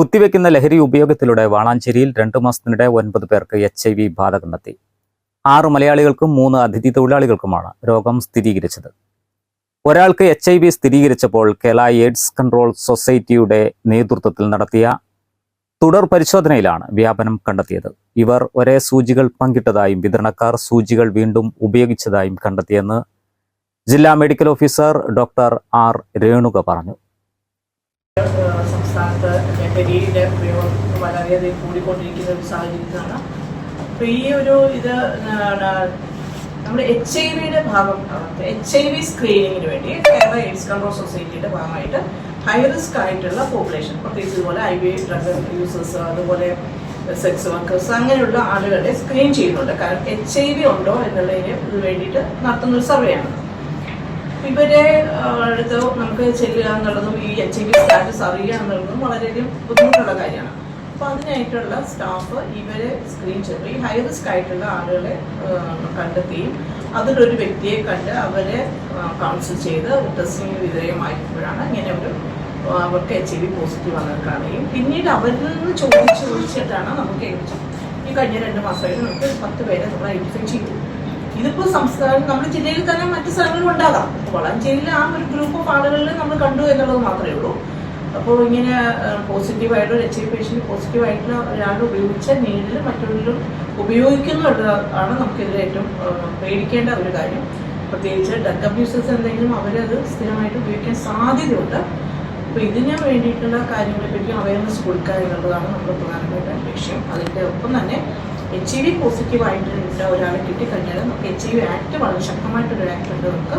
കുത്തിവെക്കുന്ന ലഹരി ഉപയോഗത്തിലൂടെ വാളാഞ്ചേരിയിൽ രണ്ടു മാസത്തിനിടെ ഒൻപത് പേർക്ക് എച്ച് ഐ വി ബാധ കണ്ടെത്തി ആറ് മലയാളികൾക്കും മൂന്ന് അതിഥി തൊഴിലാളികൾക്കുമാണ് രോഗം സ്ഥിരീകരിച്ചത്. ഒരാൾക്ക് എച്ച് ഐ വി സ്ഥിരീകരിച്ചപ്പോൾ കേരള എയ്ഡ്സ് കൺട്രോൾ സൊസൈറ്റിയുടെ നേതൃത്വത്തിൽ നടത്തിയ തുടർ പരിശോധനയിലാണ് വ്യാപനം കണ്ടെത്തിയത്. ഇവർ ഒരേ സൂചികൾ പങ്കിട്ടതായും വിതരണക്കാർ സൂചികൾ വീണ്ടും ഉപയോഗിച്ചതായും കണ്ടെത്തിയെന്ന് ജില്ലാ medical officer doctor R Renuka പറഞ്ഞു. സംസ്ഥാനത്ത് ലഹരിയുടെ ഉപയോഗം വളരെയധികം കൂടിക്കൊണ്ടിരിക്കുന്ന ഒരു സാഹചര്യത്തിലാണ്. അപ്പോൾ ഈ ഒരു ഇത് നമ്മുടെ എച്ച് ഐ വിയുടെ ഭാഗം എച്ച് ഐ വി സ്ക്രീനിങ്ങിന് വേണ്ടി കേരള എയ്ഡ്സ് കൺട്രോൾ സൊസൈറ്റിയുടെ ഭാഗമായിട്ട് ഹൈ റിസ്ക് ആയിട്ടുള്ള പോപ്പുലേഷൻ പ്രത്യേകിച്ച് ഇതുപോലെ ഐ വി ഡ്രഗ് യൂസേഴ്സ് അതുപോലെ സെക്സ് വർക്കേഴ്സ് അങ്ങനെയുള്ള ആളുകളെ സ്ക്രീൻ ചെയ്യുന്നുണ്ട്. കാരണം എച്ച് ഐ വി ഉണ്ടോ എന്നുള്ളതിന് വേണ്ടിയിട്ട് നടത്തുന്ന ഒരു സർവേയാണ് ഇവരെ അടുത്ത് നമുക്ക് ചെല്ലുക എന്നുള്ളതും ഈ എച്ച് ഐ വി സ്റ്റാറ്റസ് അറിയുക എന്നുള്ളതും വളരെയധികം ബുദ്ധിമുട്ടുള്ള കാര്യമാണ്. അപ്പോൾ അതിനായിട്ടുള്ള സ്റ്റാഫ് ഇവരെ സ്ക്രീൻ ചെയ്തു. ഈ ഹൈ റിസ്ക് ആയിട്ടുള്ള ആളുകളെ കണ്ടെത്തുകയും അതിലൊരു വ്യക്തിയെ കണ്ട് അവരെ കൗൺസിൽ ചെയ്ത് ടെസ്റ്റിംഗ് വിധേയമായപ്പോഴാണ് ഇങ്ങനെ ഒരു അവർക്ക് എച്ച് ഐ വി പോസിറ്റീവ് വന്നത് കാണുകയും പിന്നീട് അവരിൽ നിന്ന് ചോദിച്ച് ചോദിച്ചിട്ടാണ് നമുക്ക് ഈ കഴിഞ്ഞ രണ്ട് മാസമായിട്ട് നമുക്ക് പത്ത് പേരെ നമ്മൾ ഐഡന്റിഫൈ ചെയ്തു. ഇതിപ്പോ സംസ്ഥാനം നമ്മുടെ ജില്ലയിൽ തന്നെ മറ്റു സ്ഥലങ്ങളിലും ഉണ്ടാകാം. വളാഞ്ചേരിയിൽ ആ ഒരു ഗ്രൂപ്പ് ഓഫ് ആളുകളിൽ നമ്മൾ കണ്ടു എന്നുള്ളത് മാത്രമേ ഉള്ളൂ. അപ്പോൾ ഇങ്ങനെ പോസിറ്റീവായിട്ട് ഒരു എച്ച് ഐ പേഷ്യന്റ് പോസിറ്റീവായിട്ടുള്ള ഒരാൾ ഉപയോഗിച്ച നീഡിൽ മറ്റുള്ളവരും ഉപയോഗിക്കുന്നുള്ളതാണ് നമുക്കിതിൽ ഏറ്റവും പേടിക്കേണ്ട ഒരു കാര്യം. പ്രത്യേകിച്ച് ഡ്രഗ് അബ്യൂസേഴ്സ് എന്തെങ്കിലും അവരത് സ്ഥിരമായിട്ട് ഉപയോഗിക്കാൻ സാധ്യതയുണ്ട്. അപ്പോൾ ഇതിന് വേണ്ടിയിട്ടുള്ള കാര്യങ്ങളെപ്പറ്റി അവയർനെസ് കൊടുക്കുക എന്നുള്ളതാണ് നമ്മുടെ പ്രധാനപ്പെട്ട ലക്ഷ്യം. അതിന്റെ ഒപ്പം തന്നെ എച്ച് ഐ വി പോസിറ്റീവ് ആയിട്ടുള്ള ഒരാളെ കിട്ടിക്കഴിഞ്ഞാൽ നമുക്ക് എച്ച് ഐ വി ആക്ട് വളരെ ശക്തമായിട്ടൊരു ആക്ട് ഉണ്ട്. നമുക്ക്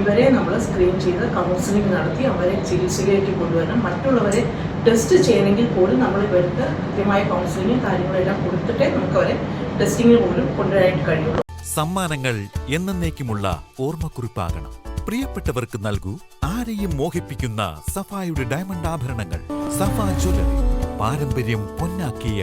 ഇവരെ നമ്മൾ സ്ക്രീൻ ചെയ്ത് കൗൺസിലിംഗ് നടത്തി അവരെ ചികിത്സയിലേക്ക് കൊണ്ടുവരണം. മറ്റുള്ളവരെ ടെസ്റ്റ് ചെയ്യണമെങ്കിൽ പോലും നമ്മൾ ഇവർക്ക് കൃത്യമായ കൗൺസിലിംഗും കാര്യങ്ങളെല്ലാം കൊടുത്തിട്ടേ നമുക്ക് അവരെ ടെസ്റ്റിങ്ങിന് പോലും കൊണ്ടുവരാനായിട്ട് കഴിയുള്ളൂ. സമ്മാനങ്ങൾ എന്നേക്കുമുള്ള ഓർമ്മക്കുറിപ്പാകണം. പ്രിയപ്പെട്ടവർക്ക് നൽകൂ ആരെയും മോഹിപ്പിക്കുന്ന സഫായുടെ ഡയമണ്ട് ആഭരണങ്ങൾ. സഫ ജ്വല്ലറി. പാരമ്പര്യം പൊന്നാക്കിയ